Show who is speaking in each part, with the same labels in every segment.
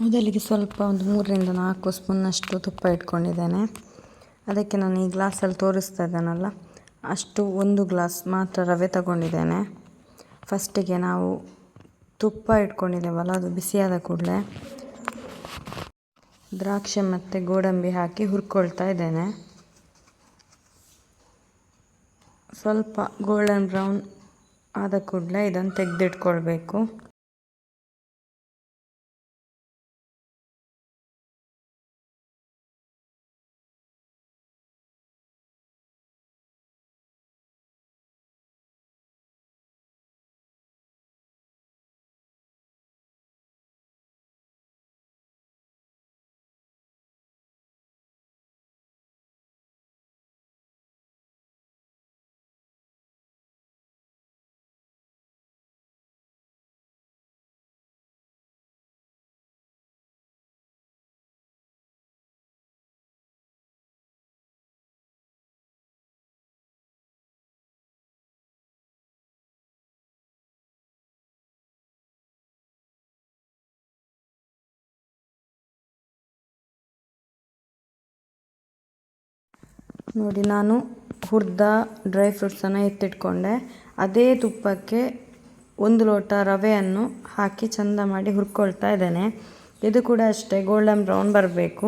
Speaker 1: ಮೊದಲಿಗೆ ಸ್ವಲ್ಪ ಒಂದು ಮೂರರಿಂದ ನಾಲ್ಕು ಸ್ಪೂನಷ್ಟು ತುಪ್ಪ ಇಟ್ಕೊಂಡಿದ್ದೇನೆ. ಅದಕ್ಕೆ ನಾನು ಈ ಗ್ಲಾಸಲ್ಲಿ ತೋರಿಸ್ತಾ ಇದ್ದೇನಲ್ಲ, ಅಷ್ಟು ಒಂದು ಗ್ಲಾಸ್ ಮಾತ್ರ ರವೆ ತಗೊಂಡಿದ್ದೇನೆ. ಫಸ್ಟಿಗೆ ನಾವು ತುಪ್ಪ ಇಟ್ಕೊಂಡಿದ್ದೇವಲ್ಲ, ಅದು ಬಿಸಿಯಾದ ಕೂಡಲೇ ದ್ರಾಕ್ಷಿ ಮತ್ತು ಗೋಡಂಬಿ ಹಾಕಿ ಹುರ್ಕೊಳ್ತಾ ಇದ್ದೇನೆ. ಸ್ವಲ್ಪ ಗೋಲ್ಡನ್ ಬ್ರೌನ್ ಆದ ಕೂಡಲೇ ಇದನ್ನು ತೆಗೆದಿಟ್ಕೊಳ್ಬೇಕು. ನೋಡಿ, ನಾನು ಹುರ್ದ ಡ್ರೈ ಫ್ರೂಟ್ಸನ್ನು ಎತ್ತಿಟ್ಕೊಂಡೆ. ಅದೇ ತುಪ್ಪಕ್ಕೆ ಒಂದು ಲೋಟ ರವೆಯನ್ನು ಹಾಕಿ ಚಂದ ಮಾಡಿ ಹುರ್ಕೊಳ್ತಾ ಇದ್ದೇನೆ. ಇದು ಕೂಡ ಅಷ್ಟೇ, ಗೋಲ್ಡನ್ ಬ್ರೌನ್ ಬರಬೇಕು.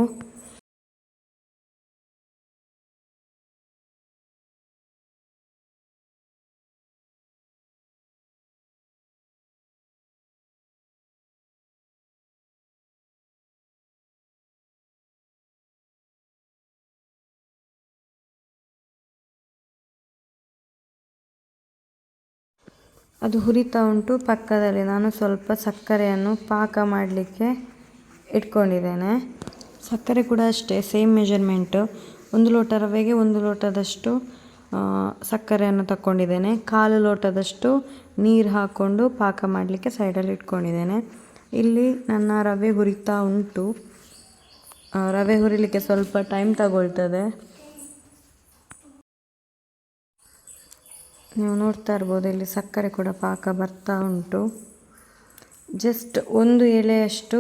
Speaker 1: ಅದು ಹುರಿತಾ ಉಂಟು. ಪಕ್ಕದಲ್ಲಿ ನಾನು ಸ್ವಲ್ಪ ಸಕ್ಕರೆಯನ್ನು ಪಾಕ ಮಾಡಲಿಕ್ಕೆ ಇಟ್ಕೊಂಡಿದ್ದೇನೆ. ಸಕ್ಕರೆ ಕೂಡ ಅಷ್ಟೇ ಸೇಮ್ ಮೆಜರ್ಮೆಂಟು ಒಂದು ಲೋಟ ರವೆಗೆ ಒಂದು ಲೋಟದಷ್ಟು ಸಕ್ಕರೆಯನ್ನು ತಕ್ಕೊಂಡಿದ್ದೇನೆ. ಕಾಲು ಲೋಟದಷ್ಟು ನೀರು ಹಾಕ್ಕೊಂಡು ಪಾಕ ಮಾಡಲಿಕ್ಕೆ ಸೈಡಲ್ಲಿ ಇಟ್ಕೊಂಡಿದ್ದೇನೆ. ಇಲ್ಲಿ ನನ್ನ ರವೆ ಹುರಿತಾ ಉಂಟು. ರವೆ ಹುರಿಲಿಕ್ಕೆ ಸ್ವಲ್ಪ ಟೈಮ್ ತಗೊಳ್ತದೆ. ನೀವು ನೋಡ್ತಾ ಇರ್ಬೋದು, ಇಲ್ಲಿ ಸಕ್ಕರೆ ಕೂಡ ಪಾಕ ಬರ್ತಾ ಉಂಟು. ಜಸ್ಟ್ ಒಂದು ಎಳೆಯಷ್ಟು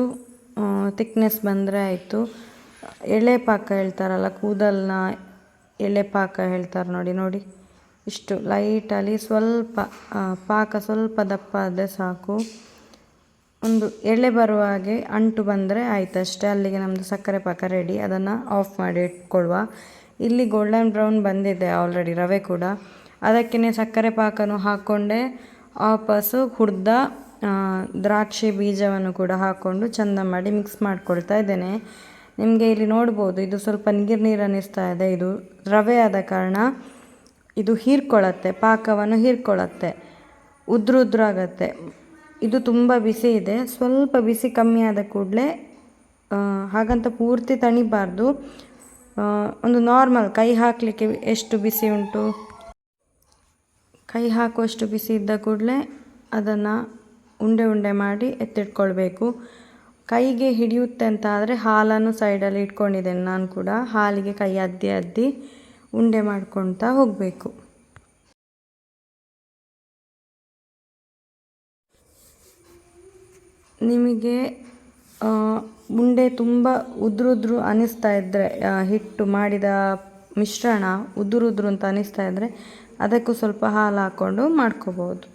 Speaker 1: ತಿಕ್ನೆಸ್ ಬಂದರೆ ಆಯಿತು. ಎಳೆ ಪಾಕ ಹೇಳ್ತಾರಲ್ಲ ಕೂದಲನ್ನ ಎಳೆ ಪಾಕ ಹೇಳ್ತಾರೆ ನೋಡಿ ನೋಡಿ. ಇಷ್ಟು ಲೈಟಲ್ಲಿ ಸ್ವಲ್ಪ ಪಾಕ ಸ್ವಲ್ಪ ದಪ್ಪ ಆದರೆ ಸಾಕು. ಒಂದು ಎಳೆ ಬರುವ ಹಾಗೆ ಅಂಟು ಬಂದರೆ ಆಯ್ತು ಅಷ್ಟೇ. ಅಲ್ಲಿಗೆ ನಮ್ಮದು ಸಕ್ಕರೆ ಪಾಕ ರೆಡಿ ಅದನ್ನು ಆಫ್ ಮಾಡಿ ಇಟ್ಕೊಳ್ಳುವ. ಇಲ್ಲಿ ಗೋಲ್ಡನ್ ಬ್ರೌನ್ ಬಂದಿದೆ ಆಲ್ರೆಡಿ ರವೆ ಕೂಡ. ಅದಕ್ಕೆ ಸಕ್ಕರೆ ಪಾಕನೂ ಹಾಕ್ಕೊಂಡೆ ವಾಪಸ್ಸು ಹುರ್ದ ದ್ರಾಕ್ಷಿ ಬೀಜವನ್ನು ಕೂಡ ಹಾಕ್ಕೊಂಡು ಚೆಂದ ಮಾಡಿ ಮಿಕ್ಸ್ ಮಾಡ್ಕೊಳ್ತಾ ಇದ್ದೇನೆ. ನಿಮಗೆ ಇಲ್ಲಿ ನೋಡ್ಬೋದು, ಇದು ಸ್ವಲ್ಪ ನೀರು ನೀರು ಅನ್ನಿಸ್ತಾ ಇದೆ. ಇದು ರವೆ ಆದ ಕಾರಣ ಇದು ಹೀರ್ಕೊಳ್ಳತ್ತೆ, ಪಾಕವನ್ನು ಹೀರ್ಕೊಳ್ಳತ್ತೆ, ಉದ್ರು ಉದ್ರಾಗತ್ತೆ ಇದು ತುಂಬ ಬಿಸಿ ಇದೆ. ಸ್ವಲ್ಪ ಬಿಸಿ ಕಮ್ಮಿ ಆದ ಕೂಡಲೇ ಹಾಗಂತ ಪೂರ್ತಿ ತಣಿಬಾರ್ದು. ಒಂದು ನಾರ್ಮಲ್ ಕೈ ಹಾಕಲಿಕ್ಕೆ ಎಷ್ಟು ಬಿಸಿ ಉಂಟು? ಕೈ ಹಾಕುವಷ್ಟು ಬಿಸಿ ಇದ್ದ ಕೂಡಲೇ ಅದನ್ನು ಉಂಡೆ ಉಂಡೆ ಮಾಡಿ ಎತ್ತಿಟ್ಕೊಳ್ಬೇಕು. ಕೈಗೆ ಹಿಡಿಯುತ್ತೆ ಅಂತ ಆದರೆ ಹಾಲನ್ನು ಸೈಡಲ್ಲಿ ಇಟ್ಕೊಂಡಿದ್ದೇನೆ ನಾನು ಕೂಡ. ಹಾಲಿಗೆ ಕೈ ಅದ್ದಿ ಅದ್ದಿ ಉಂಡೆ ಮಾಡ್ಕೊಳ್ತಾ ಹೋಗಬೇಕು. ನಿಮಗೆ ಉಂಡೆ ತುಂಬ ಉದ್ರುದ್ರು ಅನಿಸ್ತಾ ಇದ್ದರೆ ಹಿಟ್ಟು ಮಾಡಿದ ಮಿಶ್ರಣ ಉದುರು ಉದುರು ಅಂತ ಅನಿಸ್ತಾ ಇದ್ದರೆ ಅದಕ್ಕೂ ಸ್ವಲ್ಪ ಹಾಲು ಹಾಕ್ಕೊಂಡು ಮಾಡ್ಕೋಬೋದು.